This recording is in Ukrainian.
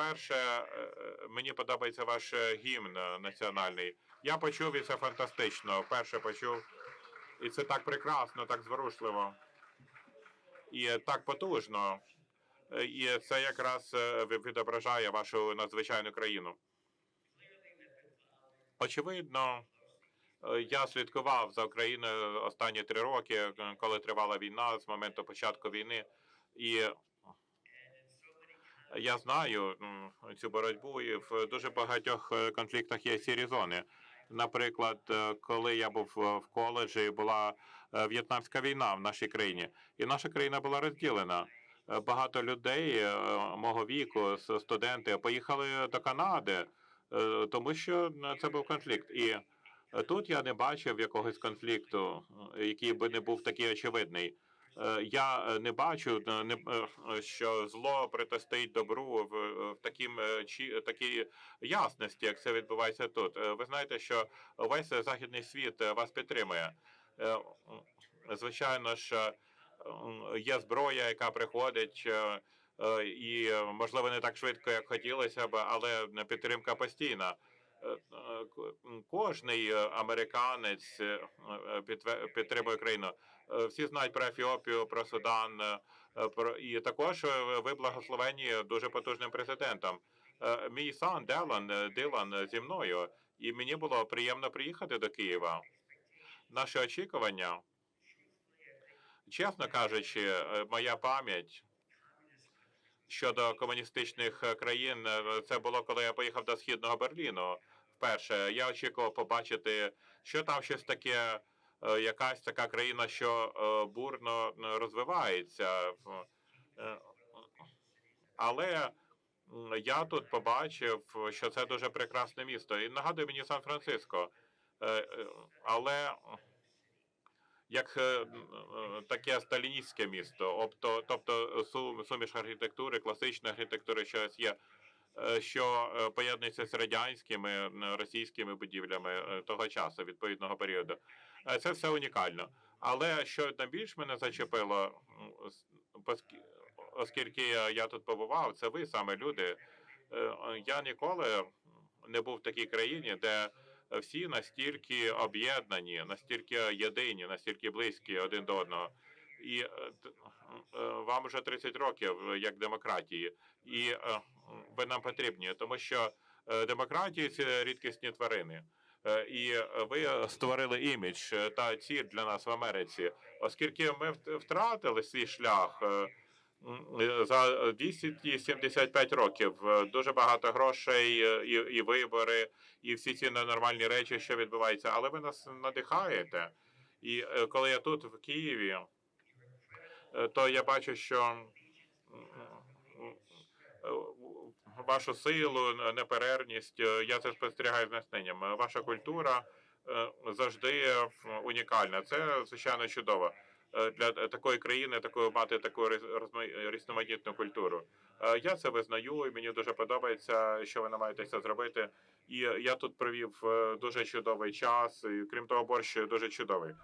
По-перше, е, мені подобається ваш е, гімн е, національний. Я почув і це фантастично. Вперше почув. І це так прекрасно, так зворушливо. І е, так потужно. Е, І це якраз е, відображає вашу надзвичайну країну. Очевидно, е, я слідкував за Україною останні три роки, е, коли тривала війна з моменту початку війни. І я знаю цю боротьбу, і в дуже багатьох е, конфліктах є сірі зони. Наприклад, е, коли я був е, в коледжі, була в'єтнамська війна в нашій країні, і наша країна була розділена. Багато людей мого віку, студенти, поїхали до Канади, тому що це був конфлікт. І тут я не бачив якогось конфлікту, який би не був такий очевидний. Е, Я е, не бачу, е, не, що зло протистоїть добру в, таким чи такій ясності, як це відбувається тут. Ви знаєте, що весь західний світ вас підтримує. Звичайно ж, є зброя, яка приходить. І можливо не так швидко, як хотілося б, але підтримка постійна. Е, е, Кожний е, американець підтримує країну. Всі знають про Ефіопію, про Судан, про і також ви благословені дуже потужним президентом. Мій сан Делан Дилан зі мною, і мені було приємно приїхати до Києва. Наші очікування, чесно кажучи, моя пам'ять щодо комуністичних е, країн, е, це було коли я поїхав до східного Берліну. Вперше я очікував побачити, що там щось таке, е, якась така країна, що бурно розвивається. Але я тут побачив, що це дуже прекрасне місто. І нагадує мені Сан-Франциско. Але як е, м, е, таке сталіністське місто, тобто, тобто сум- суміш архітектури, класичної архітектури, щось є, е, що е, поєднується з радянськими російськими будівлями е, того часу, відповідного періоду. Е, Це все унікально. Але що найбільш мене зачепило, оскільки я тут побував, це ви саме люди. Е, Я ніколи не був в такій країні, де всі настільки об'єднані, настільки єдині, настільки близькі один до одного. І е, е, вам вже 30 років е, як демократії, і ви нам потрібні, тому що демократії це рідкісні тварини. І ви створили імідж та ціль для нас в Америці, оскільки ми втратили свій шлях за 275 років. Дуже багато грошей і, і вибори, і всі ці ненормальні речі, що відбуваються. Але ви нас надихаєте. І е, коли я тут, в Києві, е, то я бачу, що вашу силу, неперервність, е, я це спостерігаю з натхненням. Е, Ваша культура завжди унікальна. Це звичайно чудово. Е, Для такої країни, такої мати таку різ- різноманітну культуру. Е, Я це визнаю, і мені дуже подобається, що ви намагаєтеся зробити. І я тут провів е, дуже чудовий час. І крім того, борщ дуже чудовий.